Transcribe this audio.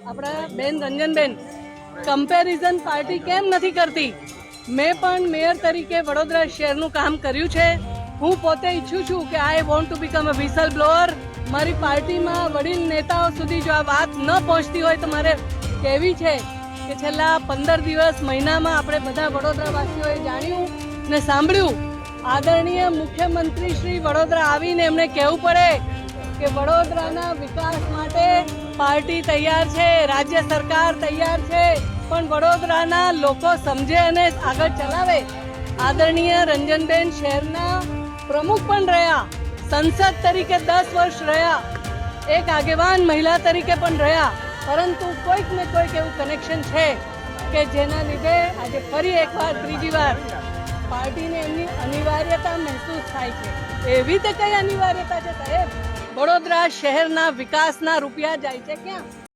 આપણા બેન Ranjanben comparison party કેમ નથી કરતી? મેં પણ મેયર તરીકે વડોદરા શહેરનું કામ કર્યું છે. હું પોતે ઈચ્છું છું કે I want to become a whistleblower મારી પાર્ટીમાં વડીલ નેતાઓ સુધી જો આ વાત ન પહોંચતી હોય તો મારે કહેવી છે કે છેલ્લા પંદર દિવસ મહિનામાં આપણે બધા વડોદરાવાસીઓએ જાણ્યું ને સાંભળ્યું. આદરણીય મુખ્યમંત્રી શ્રી વડોદરા આવીને એમને કહેવું પડે કે વડોદરાના વિકાસ માટે પાર્ટી તૈયાર છે, રાજ્ય સરકાર તૈયાર છે, પણ વડોદરાના લોકો સમજે અને આગળ ચલાવે. આદરણીય રંજનબેન શહેરના પ્રમુખ પણ રહ્યા, સંસદ તરીકે દસ વર્ષ રહ્યા, એક આગેવાન મહિલા તરીકે પણ રહ્યા, પરંતુ કોઈક ને કોઈક એવું કનેક્શન છે કે જેના લીધે આજે ફરી એકવાર, ત્રીજી વાર પાર્ટીને એમની અનિવાર્યતા મહેસૂસ થાય છે. એવી તો કઈ અનિવાર્યતા છે સાહેબ? વડોદરા શહેરના વિકાસના રૂપિયા જાય છે ક્યાં?